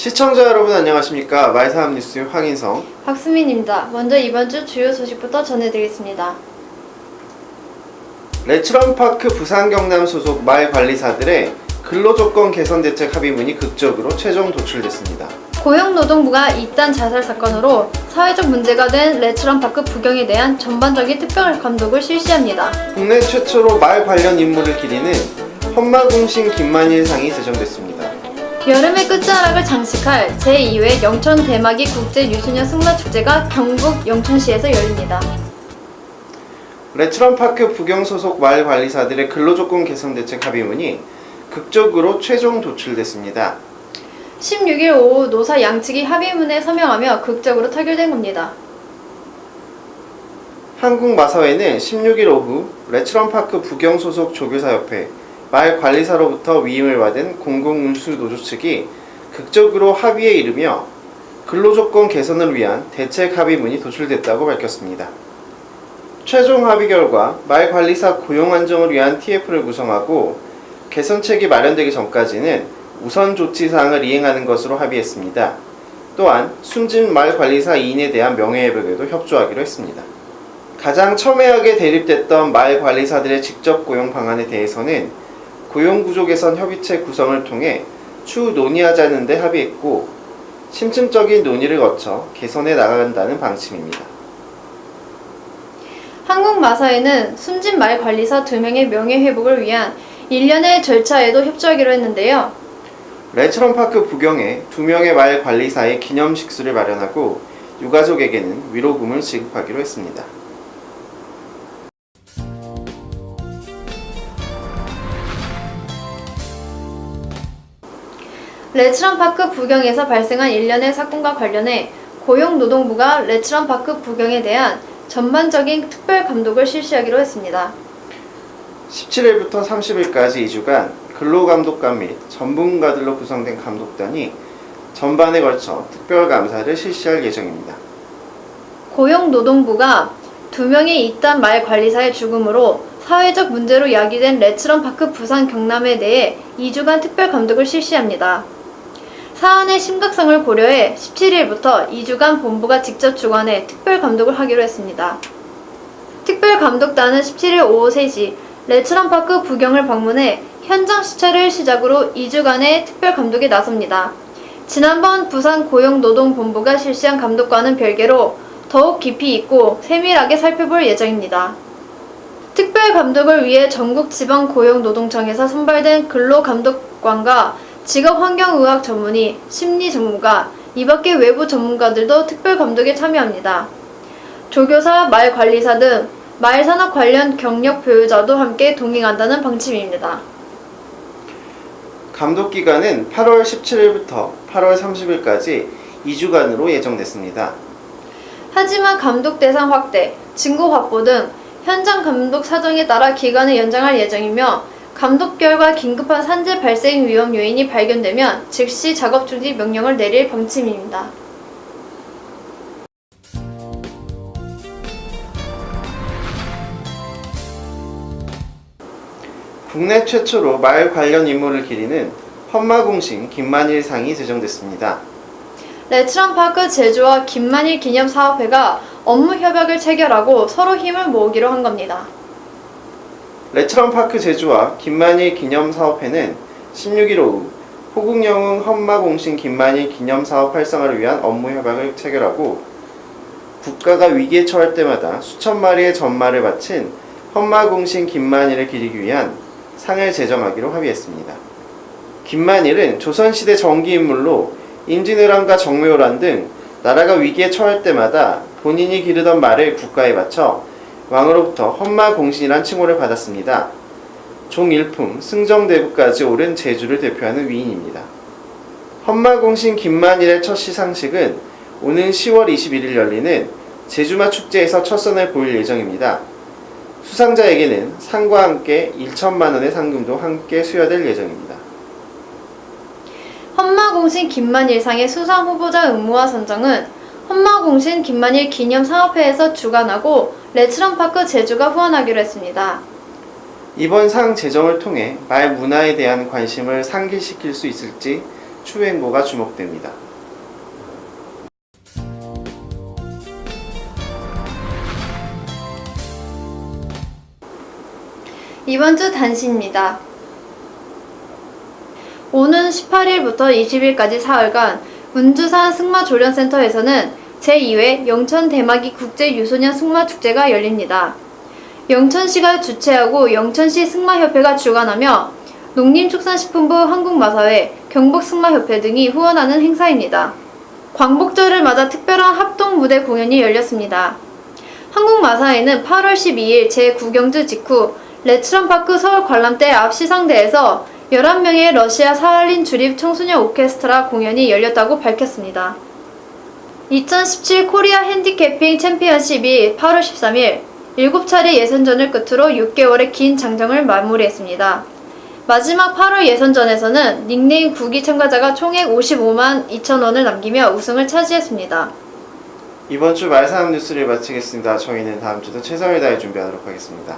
시청자 여러분 안녕하십니까 말사암 뉴스 황인성 박수민입니다. 먼저 이번 주 주요 소식부터 전해드리겠습니다. 레츠런파크 부산 경남 소속 말 관리사들의 근로조건 개선 대책 합의문이 극적으로 최종 도출됐습니다. 고용노동부가 이딴 자살 사건으로 사회적 문제가 된 레츠런파크 부경에 대한 전반적인 특별 감독을 실시합니다. 국내 최초로 말 관련 임무를 기리는 헌마공신 김만일상이 제정됐습니다. 여름의 끝자락을 장식할 제2회 영천 대마기 국제 유소년 승마축제가 경북 영천시에서 열립니다. 레츠런파크 부경 소속 말 관리사들의 근로조건 개선 대책 합의문이 극적으로 최종 도출됐습니다. 16일 오후 노사 양측이 합의문에 서명하며 극적으로 타결된 겁니다. 한국마사회는 16일 오후 레츠런파크 부경 소속 조교사협회 말 관리사로부터 위임을 받은 공공운수 노조 측이 극적으로 합의에 이르며 근로조건 개선을 위한 대책 합의문이 도출됐다고 밝혔습니다. 최종 합의 결과 말 관리사 고용 안정을 위한 TF를 구성하고 개선책이 마련되기 전까지는 우선 조치 사항을 이행하는 것으로 합의했습니다. 또한 숨진 말 관리사 2인에 대한 명예회복에도 협조하기로 했습니다. 가장 첨예하게 대립됐던 말 관리사들의 직접 고용 방안에 대해서는 고용구조 개선 협의체 구성을 통해 추후 논의하자는 데 합의했고 심층적인 논의를 거쳐 개선해 나간다는 방침입니다. 한국마사회는 숨진 말 관리사 2명의 명예회복을 위한 일련의 절차에도 협조하기로 했는데요. 레츠런파크 부경에 두 명의 말 관리사의 기념 식수를 마련하고 유가족에게는 위로금을 지급하기로 했습니다. 레츠런파크 부경에서 발생한 일련의 사건과 관련해 고용노동부가 레츠런파크 부경에 대한 전반적인 특별 감독을 실시하기로 했습니다. 17일부터 30일까지 2주간 근로감독관 및 전문가들로 구성된 감독단이 전반에 걸쳐 특별감사를 실시할 예정입니다. 고용노동부가 두 명의 이딴 말 관리사의 죽음으로 사회적 문제로 야기된 레츠런 파크 부산 경남에 대해 2주간 특별 감독을 실시합니다. 사안의 심각성을 고려해 17일부터 2주간 본부가 직접 주관해 특별 감독을 하기로 했습니다. 특별 감독단은 17일 오후 3시 레츠런파크 부경을 방문해 현장 시찰을 시작으로 2주간의 특별 감독에 나섭니다. 지난번 부산 고용노동본부가 실시한 감독과는 별개로 더욱 깊이 있고 세밀하게 살펴볼 예정입니다. 특별 감독을 위해 전국 지방 고용노동청에서 선발된 근로감독관과 직업 환경의학 전문의, 심리 전문가, 이 밖의 외부 전문가들도 특별 감독에 참여합니다. 조교사, 말 관리사 등 말 산업 관련 경력 보유자도 함께 동행한다는 방침입니다. 감독 기간은 8월 17일부터 8월 30일까지 2주간으로 예정됐습니다. 하지만 감독 대상 확대, 증거 확보 등 현장 감독 사정에 따라 기간을 연장할 예정이며 감독 결과 긴급한 산재 발생 위험 요인이 발견되면 즉시 작업 중지 명령을 내릴 방침입니다. 국내 최초로 말 관련 임무를 기리는 헌마공신 김만일 상이 제정됐습니다. 레츠런파크 제주와 김만일 기념사업회가 업무 협약을 체결하고 서로 힘을 모으기로 한 겁니다. 레츠런파크 제주와 김만일 기념사업회는 16일 오후 호국영웅 헌마공신 김만일 기념사업 활성화를 위한 업무 협약을 체결하고 국가가 위기에 처할 때마다 수천 마리의 전말을 바친 헌마공신 김만일을 기리기 위한 상을 제정하기로 합의했습니다. 김만일은 조선시대 정기인물로 임진왜란과 정묘란 등 나라가 위기에 처할 때마다 본인이 기르던 말을 국가에 바쳐 왕으로부터 헌마 공신이란 칭호를 받았습니다. 종일품, 승정대부까지 오른 제주를 대표하는 위인입니다. 헌마공신 김만일의 첫 시상식은 오는 10월 21일 열리는 제주마 축제에서 첫 선을 보일 예정입니다. 수상자에게는 상과 함께 1천만 원의 상금도 함께 수여될 예정입니다. 헌마공신 김만일상의 수상 후보자 응모와 선정은 헌마공신 김만일 기념 사업회에서 주관하고 레츠런파크 제주가 후원하기로 했습니다. 이번 상 제정을 통해 말 문화에 대한 관심을 상기시킬 수 있을지 추후 행보가 주목됩니다. 이번 주 단시입니다. 오는 18일부터 20일까지 사흘간 운주산 승마조련센터에서는 제2회 영천 대마기 국제 유소년 승마축제가 열립니다. 영천시가 주최하고 영천시 승마협회가 주관하며 농림축산식품부 한국마사회, 경북승마협회 등이 후원하는 행사입니다. 광복절을 맞아 특별한 합동 무대 공연이 열렸습니다. 한국마사회는 8월 12일 제9경주 직후 레츠런파크 서울 관람대 앞 시상대에서 11명의 러시아 사할린 주립 청소년 오케스트라 공연이 열렸다고 밝혔습니다. 2017 코리아 핸디캐핑 챔피언십이 8월 13일 7차례 예선전을 끝으로 6개월의 긴 장정을 마무리했습니다. 마지막 8월 예선전에서는 닉네임 9기 참가자가 총액 55만 2천 원을 남기며 우승을 차지했습니다. 이번 주 말사람 뉴스를 마치겠습니다. 저희는 다음 주도 최선을 다해 준비하도록 하겠습니다.